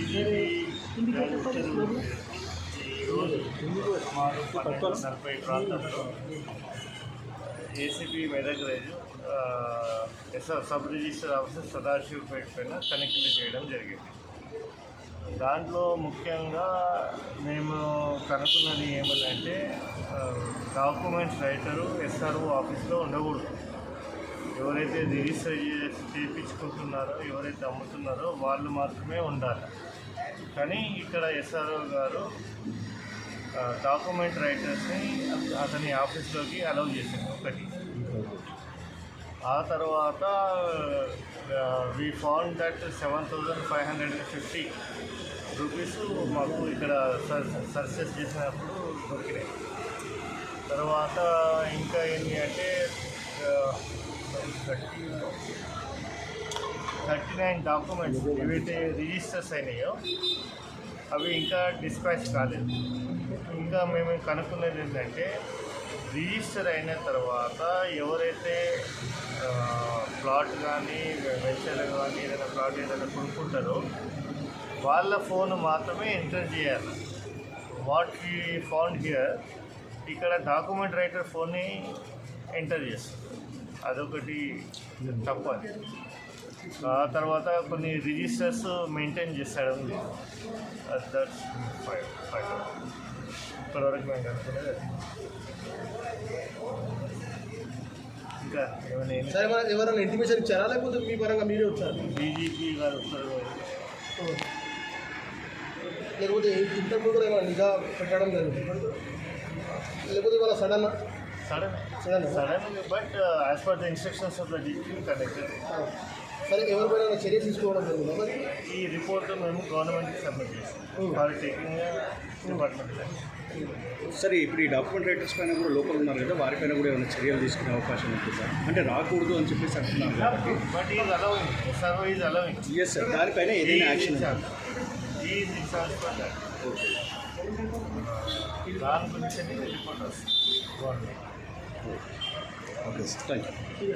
ఈరోజు సుమారు పన్నెండు నలభై ప్రాంతంలో ACP Medak rise SR sub register officer Sadashivpet పైన తనిఖీలు చేయడం జరిగింది. దాంట్లో ముఖ్యంగా మేము కనుక్కున్నది ఏమనంటే డాక్యుమెంట్స్ రైటరు ఎస్ఆర్ఓ ఆఫీస్లో ఉండకూడదు. ఎవరైతే రిజిస్టర్ చేసి చేయించుకుంటున్నారో ఎవరైతే అమ్ముతున్నారో వాళ్ళు మాత్రమే ఉండాలి. కానీ ఇక్కడ ఎస్ఆర్ఓ గారు డాక్యుమెంట్ రైటర్స్ని అతని ఆఫీస్లోకి అలౌ చేశారు ఒకటి. ఆ తర్వాత we found that seven thousand five hundred and fifty rupees మాకు ఇక్కడ సర్చెస్ చేసినప్పుడు దొరికినాయి. తర్వాత ఇంకా ఏంటి థర్టీ నైన్ డాక్యుమెంట్స్ ఏవైతే రిజిస్టర్స్ అయినాయో అవి ఇంకా డిస్పాచ్ కాలేదు. ఇంకా మేము కనుక్కున్నది ఏంటంటే రిజిస్టర్ అయిన తర్వాత ఎవరైతే ప్లాట్ కానీ వెంచర్ కానీ ఏదైనా ప్లాట్ ఏదైనా కొనుక్కుంటారో వాళ్ళ ఫోన్ మాత్రమే ఎంటర్ చేయాలి. వాట్ వీ ఫౌండ్ హియర్ ఇక్కడ డాక్యుమెంట్ రైటర్ ఫోన్ని ఎంటర్ చేస్తారు అదొకటి తప్పదు ఆ తర్వాత కొన్ని రిజిస్టర్స్ మెయింటైన్ చేస్తాడు దట్స్ ఫైవ్ ఫైవ్ ఇప్పటివరకు మేము కనుక్కునేది. ఇంకా ఏమైనా ఏమి- సరే మరి ఎవరైనా ఇంటిమేషన్ ఇచ్చారా? లేకపోతే మీ పరంగా మీరే వచ్చారు? డీజీపీ గారు ఉత్తర్వులు లేకపోతే ఇంతకు ముందు ఏమైనా నిఘా పెట్టడం జరిగింది లేకపోతే ఇవాళ sudden sudden sudden sudden but as per the instructions of the DGP connected సరే ఎవరిపైన చర్య తీసుకోవడం జరిగిందా మరి? ఈ రిపోర్ట్ మేము గవర్నమెంట్కి సబ్మిట్ చేస్తాం టేకింగ్ డిపార్ట్మెంట్ సరే ఇప్పుడు ఈ డాక్యుమెంట్ రైటర్స్ పైన కూడా లోపల ఉన్నారు కదా వారిపైన కూడా ఏమైనా చర్యలు తీసుకునే అవకాశం ఉంటుంది సార్? అంటే రాకూడదు అని చెప్పేసి అంటున్నారు కాబట్టి but is allowing SRO is allowing yes sir దానిపైన ఏదైనా యాక్షన్ ఈజ్ దాని గురించి రిపోర్ట్ వస్తుంది. Okay sir thank you